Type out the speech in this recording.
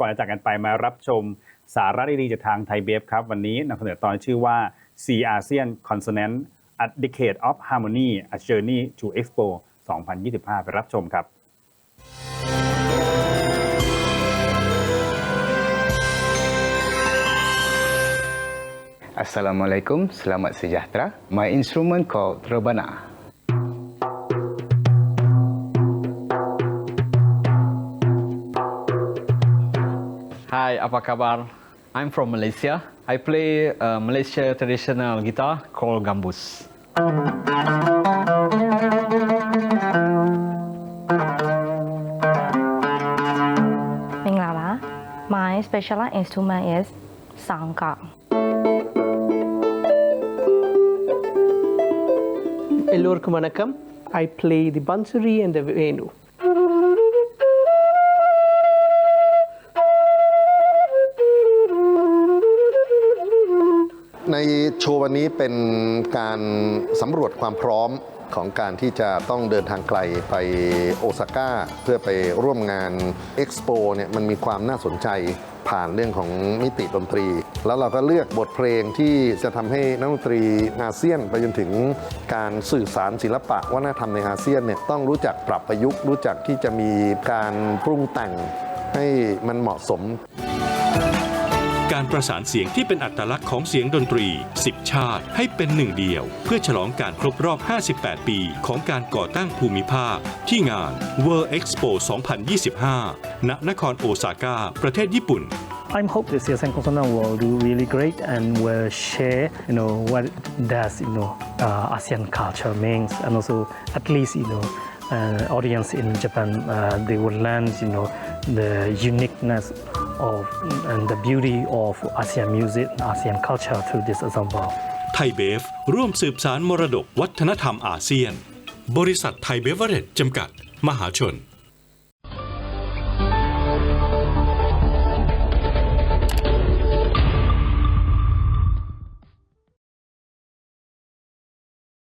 ก่อนจะจากกันไปมารับชมสาระดีๆจากทางไทยเบฟครับ วันนี้นำเสนอตอนชื่อว่า C ASEAN Consonant A Decade of Harmony A Journey to Expo 2025 ไปรับชมครับ Assalamualaikum, selamat sejahtera. My instrument called rebana. Hi, apa kabar? I'm from Malaysia. I play a Malaysia traditional guitar called gambus. Minglala. My specialized instrument is sangkak. Eloor I play the bansuri and the venu. ในโชว์วันนี้เป็นการสำรวจความพร้อมของการที่จะต้องเดินทางไกลไปโอซาก้าเพื่อไปร่วมงานเอ็กซ์โปเนี่ยมันมีความน่าสนใจผ่านเรื่องของมิติดนตรี แล้วเราก็เลือกบทเพลงที่จะทำให้นักดนตรีอาเซียนไปจนถึงการสื่อสารศิลปะวัฒนธรรมในอาเซียนเนี่ยต้องรู้จักปรับประยุกต์รู้จักที่จะมีการปรุงแต่งให้มันเหมาะสม การประสานเสียงที่เป็นอัตลักษณ์ของเสียงดนตรี 10 ชาติให้เป็นหนึ่งเดียว เพื่อฉลองการครบรอบ 58 ปี ของการก่อตั้งภูมิภาค ที่งาน World Expo 2025 ณ นครโอซาก้า ประเทศญี่ปุ่น I'm hope the CSN Consonant will do really great and will share, you know, what does, you know, uh, ASEAN culture means, and also at least, you know, uh, audience in Japan, uh, they will learn, you know, the uniqueness of and the beauty of ASEAN music and ASEAN culture through this ensemble ไทยเบฟร่วมสืบสารมรดกวัฒนธรรมอาเซียน บริษัทไทยเบเวอร์เรจจำกัด มหาชน